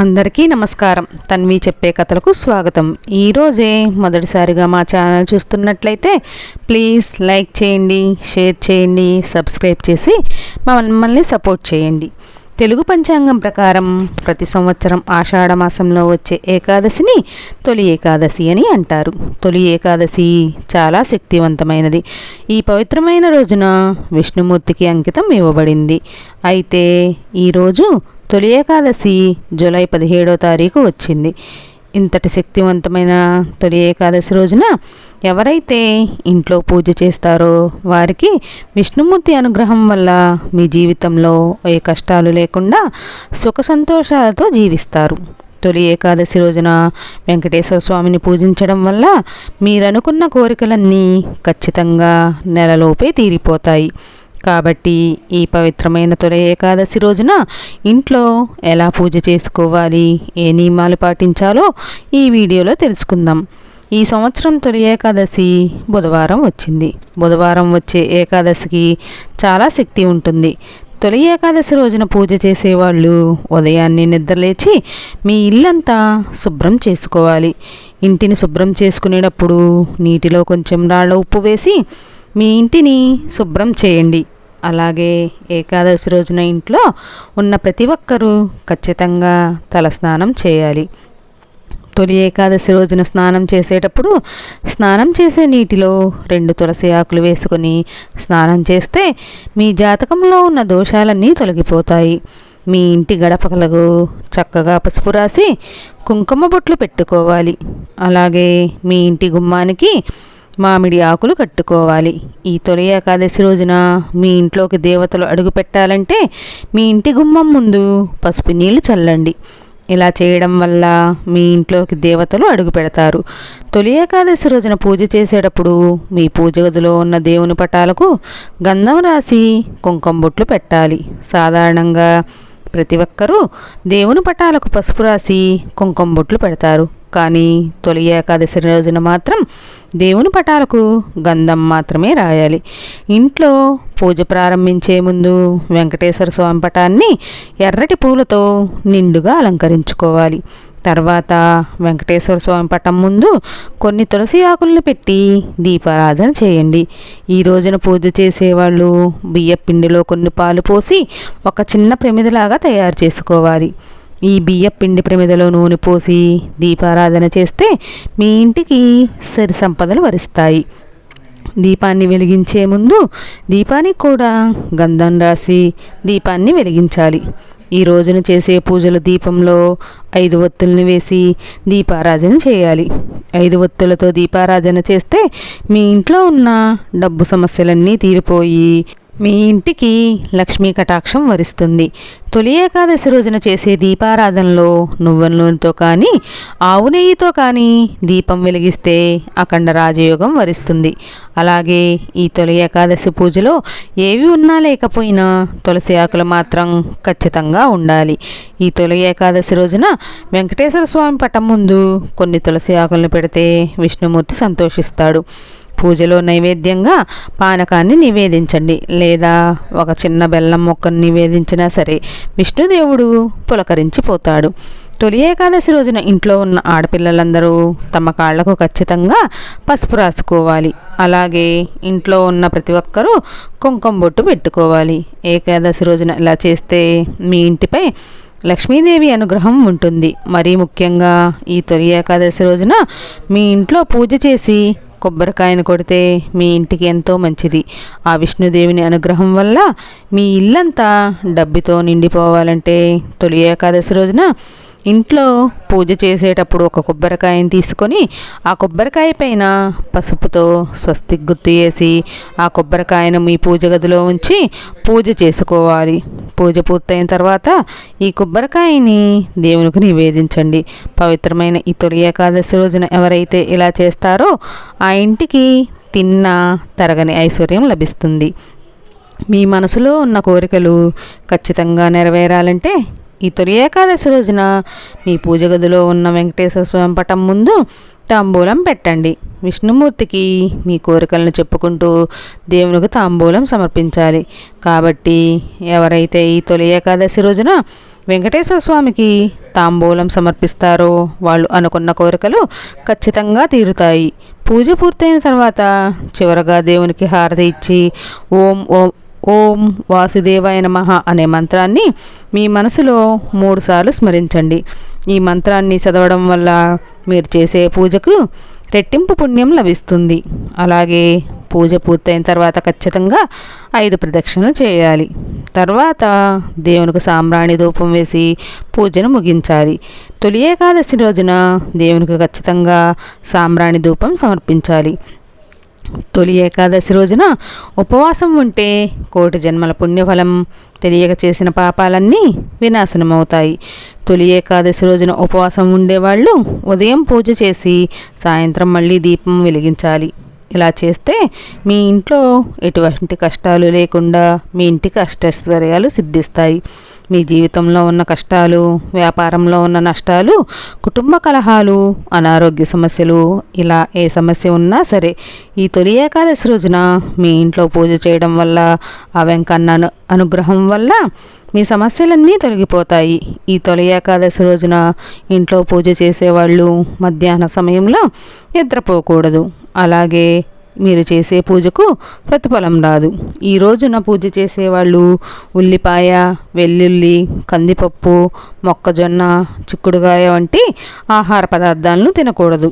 అందరికీ నమస్కారం. తన్వి చెప్పే కథలకు స్వాగతం. ఈరోజే మొదటిసారిగా మా ఛానల్ చూస్తున్నట్లయితే ప్లీజ్ లైక్ చేయండి షేర్ చేయండి సబ్స్క్రైబ్ చేసి మమ్మల్ని సపోర్ట్ చేయండి. తెలుగు పంచాంగం ప్రకారం ప్రతి సంవత్సరం ఆషాఢ మాసంలో వచ్చే ఏకాదశిని తొలి ఏకాదశి అని అంటారు. తొలి ఏకాదశి చాలా శక్తివంతమైనది. ఈ పవిత్రమైన రోజున విష్ణుమూర్తికి అంకితం ఇవ్వబడింది. అయితే ఈరోజు తొలి ఏకాదశి జూలై పదిహేడో తారీఖు వచ్చింది. ఇంతటి శక్తివంతమైన తొలి ఏకాదశి రోజున ఎవరైతే ఇంట్లో పూజ చేస్తారో వారికి విష్ణుమూర్తి అనుగ్రహం వల్ల మీ జీవితంలో ఏ కష్టాలు లేకుండా సుఖ సంతోషాలతో జీవిస్తారు. తొలి ఏకాదశి రోజున వెంకటేశ్వర స్వామిని పూజించడం వల్ల మీరనుకున్న కోరికలన్నీ ఖచ్చితంగా నెలలోపే తీరిపోతాయి. కాబట్టి ఈ పవిత్రమైన తొలి ఏకాదశి రోజున ఇంట్లో ఎలా పూజ చేసుకోవాలి ఏ నియమాలు పాటించాలో ఈ వీడియోలో తెలుసుకుందాం. ఈ సంవత్సరం తొలి ఏకాదశి బుధవారం వచ్చింది. బుధవారం వచ్చే ఏకాదశికి చాలా శక్తి ఉంటుంది. తొలి ఏకాదశి రోజున పూజ చేసేవాళ్ళు ఉదయాన్నే నిద్రలేచి మీ ఇల్లంతా శుభ్రం చేసుకోవాలి. ఇంటిని శుభ్రం చేసుకునేటప్పుడు నీటిలో కొంచెం రాళ్ళ ఉప్పు వేసి మీ ఇంటిని శుభ్రం చేయండి. అలాగే ఏకాదశి రోజున ఇంట్లో ఉన్న ప్రతి ఒక్కరూ ఖచ్చితంగా తలస్నానం చేయాలి. తొలి ఏకాదశి రోజున స్నానం చేసేటప్పుడు స్నానం చేసే నీటిలో రెండు తులసి ఆకులు వేసుకొని స్నానం చేస్తే మీ జాతకంలో ఉన్న దోషాలన్నీ తొలగిపోతాయి. మీ ఇంటి గడపకలకు చక్కగా పసుపు రాసి కుంకుమ బొట్లు పెట్టుకోవాలి. అలాగే మీ ఇంటి గుమ్మానికి మామిడి ఆకులు కట్టుకోవాలి. ఈ తొలి ఏకాదశి రోజున మీ ఇంట్లోకి దేవతలు అడుగు పెట్టాలంటే మీ ఇంటి గుమ్మం ముందు పసుపు నీళ్ళు చల్లండి. ఇలా చేయడం వల్ల మీ ఇంట్లోకి దేవతలు అడుగు పెడతారు. తొలి ఏకాదశి రోజున పూజ చేసేటప్పుడు మీ పూజ గదిలో ఉన్న దేవుని పటాలకు గంధం రాసి కుంకుమ బొట్లు పెట్టాలి. సాధారణంగా ప్రతి ఒక్కరూ దేవుని పటాలకు పసుపు రాసి కుంకుమ బొట్లు పెడతారు. కానీ తొలి ఏకాదశి రోజున మాత్రం దేవుని పటాలకు గంధం మాత్రమే రాయాలి. ఇంట్లో పూజ ప్రారంభించే ముందు వెంకటేశ్వర స్వామి పటాన్ని ఎర్రటి పూలతో నిండుగా అలంకరించుకోవాలి. తర్వాత వెంకటేశ్వర స్వామి పటం ముందు కొన్ని తులసి ఆకులను పెట్టి దీపారాధన చేయండి. ఈ రోజున పూజ చేసేవాళ్ళు బియ్య పిండిలో కొన్ని పాలు పోసి ఒక చిన్న ప్రమిదలాగా తయారు చేసుకోవాలి. ఈ బియ్య పిండి ప్రమిదలో నూనె పోసి దీపారాధన చేస్తే మీ ఇంటికి సరి సంపదలు వరిస్తాయి. దీపాన్ని వెలిగించే ముందు దీపానికి కూడా గంధం రాసి దీపాన్ని వెలిగించాలి. ఈ రోజున చేసే పూజల దీపంలో ఐదు ఒత్తుల్ని వేసి దీపారాధన చేయాలి. ఐదు ఒత్తులతో దీపారాధన చేస్తే మీ ఇంట్లో ఉన్న డబ్బు సమస్యలన్నీ తీరిపోయి మీ ఇంటికి లక్ష్మీ కటాక్షం వరిస్తుంది. తొలి ఏకాదశి రోజున చేసే దీపారాధనలో నువ్వుల నూనెతో కానీ ఆవు నెయ్యితో కానీ దీపం వెలిగిస్తే అఖండ రాజయోగం వరిస్తుంది. అలాగే ఈ తొలి ఏకాదశి పూజలో ఏవి ఉన్నా లేకపోయినా తులసి ఆకులు మాత్రం ఖచ్చితంగా ఉండాలి. ఈ తొలి ఏకాదశి రోజున వెంకటేశ్వర స్వామి పటం ముందు కొన్ని తులసి ఆకులను పెడితే విష్ణుమూర్తి సంతోషిస్తాడు. పూజలో నైవేద్యంగా పానకాన్ని నివేదించండి. లేదా ఒక చిన్న బెల్లం మొక్కను నివేదించినా సరే విష్ణుదేవుడు పులకరించిపోతాడు. తొలి ఏకాదశి రోజున ఇంట్లో ఉన్న ఆడపిల్లలందరూ తమ కాళ్ళకు ఖచ్చితంగా పసుపు రాసుకోవాలి. అలాగే ఇంట్లో ఉన్న ప్రతి ఒక్కరూ కుంకుమ బొట్టు పెట్టుకోవాలి. ఏకాదశి రోజున ఇలా చేస్తే మీ ఇంటిపై లక్ష్మీదేవి అనుగ్రహం ఉంటుంది. మరీ ముఖ్యంగా ఈ తొలి ఏకాదశి రోజున మీ ఇంట్లో పూజ చేసి కొబ్బరికాయను కొడితే మీ ఇంటికి ఎంతో మంచిది. ఆ విష్ణుదేవిని అనుగ్రహం వల్ల మీ ఇల్లంతా డబ్బితో నిండిపోవాలంటే తొలి ఏకాదశి రోజున ఇంట్లో పూజ చేసేటప్పుడు ఒక కొబ్బరికాయని తీసుకొని ఆ కొబ్బరికాయ పైన పసుపుతో స్వస్తి గుర్తు చేసి ఆ కొబ్బరికాయను మీ పూజ గదిలో ఉంచి పూజ చేసుకోవాలి. పూజ పూర్తయిన తర్వాత ఈ కొబ్బరికాయని దేవునికి నివేదించండి. పవిత్రమైన ఈ తొలి ఏకాదశి రోజున ఎవరైతే ఇలా చేస్తారో ఆ ఇంటికి తిన్న తరగని ఐశ్వర్యం లభిస్తుంది. మీ మనసులో ఉన్న కోరికలు ఖచ్చితంగా నెరవేరాలంటే ఈ తొలి ఏకాదశి రోజున మీ పూజ గదిలో ఉన్న వెంకటేశ్వర స్వామి పటం ముందు తాంబూలం పెట్టండి. విష్ణుమూర్తికి మీ కోరికలను చెప్పుకుంటూ దేవునికి తాంబూలం సమర్పించాలి. కాబట్టి ఎవరైతే ఈ తొలి ఏకాదశి రోజున వెంకటేశ్వర స్వామికి తాంబూలం సమర్పిస్తారో వాళ్ళు అనుకున్న కోరికలు ఖచ్చితంగా తీరుతాయి. పూజ పూర్తయిన తర్వాత చివరగా దేవునికి హారతి ఇచ్చి ఓం ఓం ఓం వాసుదేవాయ నమ అనే మంత్రాన్ని మీ మనసులో మూడుసార్లు స్మరించండి. ఈ మంత్రాన్ని చదవడం వల్ల మీరు చేసే పూజకు రెట్టింపు పుణ్యం లభిస్తుంది. అలాగే పూజ పూర్తయిన తర్వాత ఖచ్చితంగా ఐదు ప్రదక్షిణలు చేయాలి. తర్వాత దేవునికి సాంబ్రాణి ధూపం వేసి పూజను ముగించాలి. తొలి ఏకాదశి రోజున దేవునికి ఖచ్చితంగా సాంబ్రాణి ధూపం సమర్పించాలి. తొలి ఏకాదశి రోజున ఉపవాసం ఉంటే కోటి జన్మల పుణ్యఫలం తెలియక చేసిన పాపాలన్నీ వినాశనమవుతాయి. తొలి ఏకాదశి రోజున ఉపవాసం ఉండేవాళ్ళు ఉదయం పూజ చేసి సాయంత్రం మళ్ళీ దీపం వెలిగించాలి. ఇలా చేస్తే మీ ఇంట్లో ఎటువంటి కష్టాలు లేకుండా మీ ఇంటికి అష్టైశ్వర్యాలు సిద్ధిస్తాయి. మీ జీవితంలో ఉన్న కష్టాలు వ్యాపారంలో ఉన్న నష్టాలు కుటుంబ కలహాలు అనారోగ్య సమస్యలు ఇలా ఏ సమస్య ఉన్నా సరే ఈ తొలి ఏకాదశి రోజున మీ ఇంట్లో పూజ చేయడం వల్ల ఆ వెంకన్న అను అనుగ్రహం వల్ల మీ సమస్యలన్నీ తొలగిపోతాయి. ఈ తొలి ఏకాదశి రోజున ఇంట్లో పూజ చేసేవాళ్ళు మధ్యాహ్న సమయంలో నిద్రపోకూడదు. అలాగే మీరు చేసే పూజకు ప్రతిఫలం రాదు. ఈ రోజున పూజ చేసేవాళ్ళు ఉల్లిపాయ వెల్లుల్లి కందిపప్పు మొక్కజొన్న చిక్కుడుగాయ వంటి ఆహార పదార్థాలను తినకూడదు.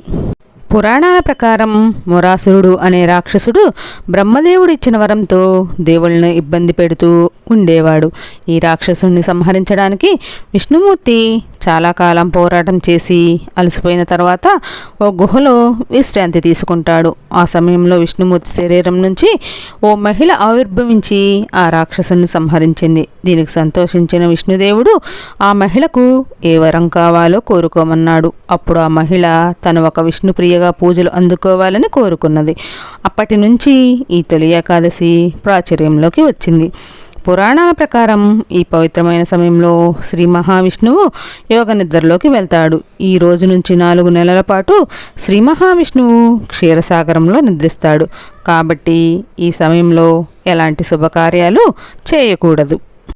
పురాణాల ప్రకారం మొరాసురుడు అనే రాక్షసుడు బ్రహ్మదేవుడు ఇచ్చిన వరంతో దేవుళ్ళను ఇబ్బంది పెడుతూ ఉండేవాడు. ఈ రాక్షసుని సంహరించడానికి విష్ణుమూర్తి చాలా కాలం పోరాటం చేసి అలసిపోయిన తర్వాత ఓ గుహలో విశ్రాంతి తీసుకుంటాడు. ఆ సమయంలో విష్ణుమూర్తి శరీరం నుంచి ఓ మహిళ ఆవిర్భవించి ఆ రాక్షసుని సంహరించింది. దీనికి సంతోషించిన విష్ణుదేవుడు ఆ మహిళకు ఏ వరం కావాలో కోరుకోమన్నాడు. అప్పుడు ఆ మహిళ తను ఒక విష్ణుప్రియగా పూజలు అందుకోవాలని కోరుకున్నది. అప్పటి నుంచి ఈ తొలి ఏకాదశి ప్రాచుర్యంలోకి వచ్చింది. పురాణాల ప్రకారం ఈ పవిత్రమైన సమయంలో శ్రీ మహావిష్ణువు యోగ నిద్రలోకి వెళ్తాడు. ఈ రోజు నుంచి నాలుగు నెలల పాటు శ్రీ మహావిష్ణువు క్షీరసాగరంలో నిద్రిస్తాడు. కాబట్టి ఈ సమయంలో ఎలాంటి శుభకార్యాలు చేయకూడదు.